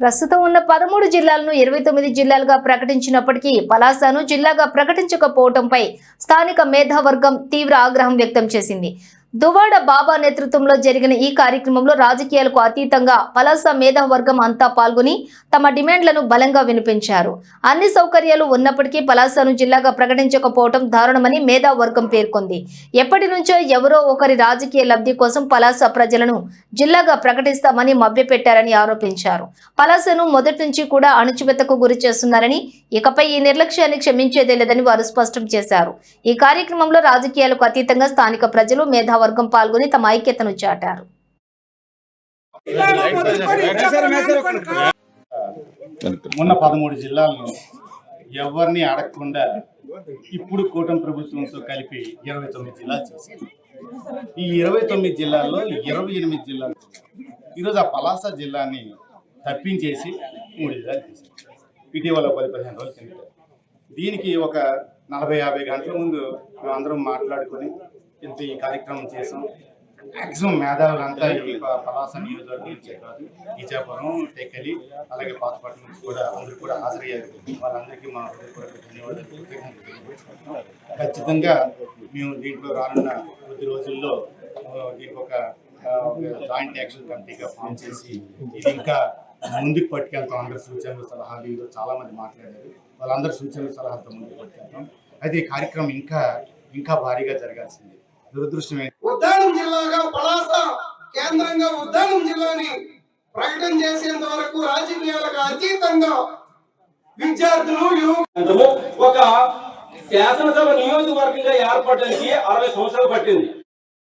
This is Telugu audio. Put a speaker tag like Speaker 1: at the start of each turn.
Speaker 1: ప్రస్తుతం ఉన్న పదమూడు జిల్లాలను ఇరవై తొమ్మిది జిల్లాలుగా ప్రకటించినప్పటికీ పలాసను జిల్లాగా ప్రకటించకపోవడంపై స్థానిక మేధావర్గం తీవ్ర ఆగ్రహం వ్యక్తం చేసింది. దువాడ బాబా నేతృత్వంలో జరిగిన ఈ కార్యక్రమంలో రాజకీయాలకు అతీతంగా పలాస మేధావర్గం అంతా పాల్గొని తమ డిమాండ్లను బలంగా వినిపించారు. అన్ని సౌకర్యాలు ఉన్నప్పటికీ పలాసను జిల్లాగా ప్రకటించకపోవడం దారుణమని మేధావర్గం పేర్కొంది. ఎప్పటి నుంచో ఎవరో ఒకరి రాజకీయ లబ్ధి కోసం పలాస ప్రజలను జిల్లాగా ప్రకటిస్తామని మభ్యపెట్టారని ఆరోపించారు. పలాసను మొదటి నుంచి కూడా అణచివేతకు గురి చేస్తున్నారని ఇకపై ఈ నిర్లక్ష్యాన్ని క్షమించేదే లేదని వారు స్పష్టం చేశారు. ఈ కార్యక్రమంలో రాజకీయాలకు అతీతంగా స్థానిక ప్రజలు మేధావర్గం పాల్గొని తమ ఐక్యతను చాటారు.
Speaker 2: మొన్న పదమూడు జిల్లాల్లో ఎవరిని అడగకుండా ఇప్పుడు కూటమి ప్రభుత్వంతో కలిపి ఇరవై తొమ్మిది జిల్లాలు చేశారు. ఈ ఇరవై తొమ్మిది జిల్లాల్లో ఇరవై ఎనిమిది జిల్లాలు ఈరోజు ఆ పలాస జిల్లాని తప్పించేసి మూడు జిల్లాలు చేశారు. ఇటీవల పది పదిహేను రోజులు దీనికి ఒక నలభై యాభై గంటల ముందు మేము అందరం మాట్లాడుకొని ఇంత ఈ కార్యక్రమం చేసాం. మ్యాక్సిమం మేధావులంతా ఈ పలాస నియోజకవర్గం నుంచే కాదు ఈచాపురం టెక్కలి అలాగే పాతపట్నం నుంచి కూడా అందరూ కూడా హాజరయ్యారు. వాళ్ళందరికీ మా హృదయపూర్వక ధన్యవాదాలు. ఖచ్చితంగా మేము దీంట్లో రానున్న కొద్ది రోజుల్లో దీనికి ఒక జాయింట్ యాక్షన్ కమిటీగా ఫామ్ చేసి ఇది ఇంకా ముందుకు పట్టుకెళ్తాం. అందరి సూచనలు సలహాలు ఈరోజు చాలామంది మాట్లాడారు. వాళ్ళందరి సూచనలు సలహాలతో ముందుకు పట్టుకెళ్తాం. అయితే ఈ కార్యక్రమం ఇంకా ఇంకా భారీగా జరగాల్సింది. దురదృష్టం ఏంటి
Speaker 3: ఉద్దానం జిల్లాగా పలాస కేంద్రంగా ఉద్దానం జిల్లాని ప్రకటన చేసేంత వరకు రాజకీయాలకు అతీతంగా విద్యార్థులు
Speaker 4: ఒక శాసనసభ నియోజకవర్గంగా ఏర్పడడానికి అరవై సంవత్సరాలు పట్టింది.